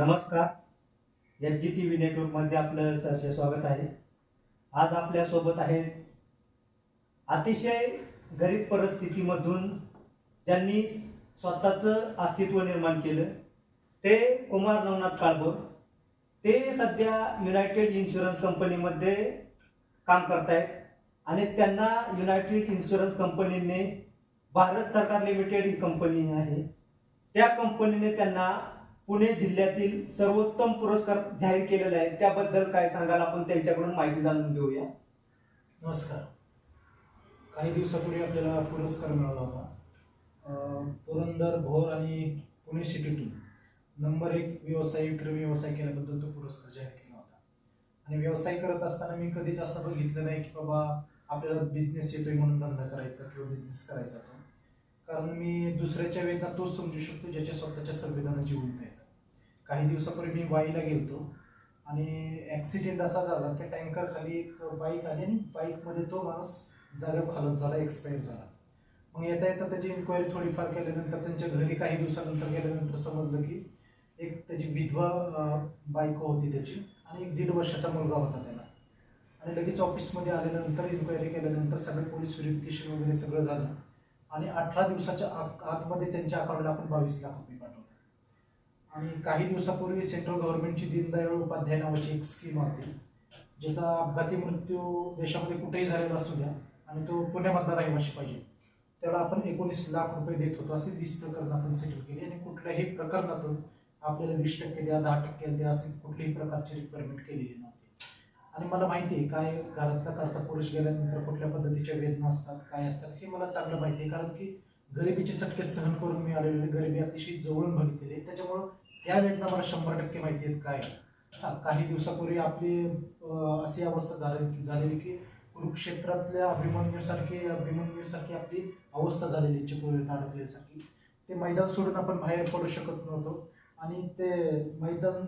नमस्कार. H G T V नेटवर्कमध्ये आपलं सहर्ष स्वागत आहे. आज आपल्यासोबत आहे अतिशय गरीब परिस्थितीमधून ज्यांनी स्वतःचं अस्तित्व निर्माण केलं ते कुमार नवनाथ काळभोर. ते सध्या युनायटेड इन्शुरन्स कंपनीमध्ये काम करतायत आणि त्यांना युनायटेड इन्शुरन्स कंपनीने भारत सरकार लिमिटेड ही कंपनी आहे. त्या कंपनीने त्यांना पुणे जिल्ह्यातील सर्वोत्तम पुरस्कार जाहीर केलेला आहे. त्याबद्दल काय सांगाल? आपण त्यांच्याकडून माहिती जाणून घेऊया. नमस्कार. काही दिवसापूर्वी आपल्याला पुरस्कार मिळाला होता. पुरंदर भोर आणि पुणे सिटी टीम नंबर एक व्यवसाय विक्रमी व्यवसाय केल्याबद्दल तो पुरस्कार जाहीर केला होता. आणि व्यवसाय करत असताना मी कधीच असं बघितलं नाही की बाबा आपल्याला बिझनेस येतोय म्हणून धंदा करायचा किंवा बिझनेस करायचा तो. कारण मी दुसऱ्याच्या वेदना तोच समजू शकतो ज्याच्या स्वतःच्या संविधानाची उलट आहे काही दिवसापूर्वी मी वाईला गेलतो आणि ॲक्सिडेंट असा झाला की टँकर खाली एक बाईक आली आणि बाईकमध्ये तो माणूस जागेवर खालत झाला एक्सपायर झाला. मग येता येता त्याची इन्क्वायरी थोडीफार केल्यानंतर त्यांच्या घरी काही दिवसानंतर गेल्यानंतर समजलं की एक त्याची विधवा बायको होती त्याची आणि एक दीड वर्षाचा मुलगा होता त्याला. आणि लगेच ऑफिसमध्ये आल्यानंतर इन्क्वायरी केल्यानंतर सगळं पोलीस व्हेरिफिकेशन वगैरे सगळं झालं. आणि अठरा दिवसाच्या आत आतमध्ये त्यांच्या अकाउंटला आपण बावीस लाख रुपये आणि काही दिवसापूर्वी सेंट्रल गव्हर्नमेंटची दीनदयाळ उपाध्याय नावाची एक स्कीम होती ज्याचा अपघाती मृत्यू देशामध्ये कुठेही झालेला असू द्या आणि तो पुण्यामधला रहिवाशी पाहिजे. त्याला आपण एकोणीस लाख रुपये देत होतो असे वीस प्रकरणं आपण सेटल केली आणि कुठल्याही प्रकरणातून आपल्याला वीस टक्के द्या दहा टक्के द्या असे कुठल्याही प्रकारची रिक्वायरमेंट केलेली नव्हती. आणि मला माहिती आहे काय घरातला करता पुरुष गेल्यानंतर कुठल्या पद्धतीच्या वेदना असतात काय असतात हे मला चांगलं माहिती आहे कारण की गरिबीचे चटके सहन करून मी आलेले गरिबी अतिशय जवळून बघितलेली त्याच्यामुळं त्या वेदना मला शंभर टक्के माहिती आहेत काय. हा काही दिवसापूर्वी आपली अशी अवस्था झाली झालेली की कुरुक्षेत्रातल्या अभिमन्यूसारखी अभिमन्यूसारखी आपली अवस्था झालेली चिपळूणीत अडकल्यासारखी ते मैदान सोडून आपण बाहेर पडू शकत नव्हतो. आणि ते मैदान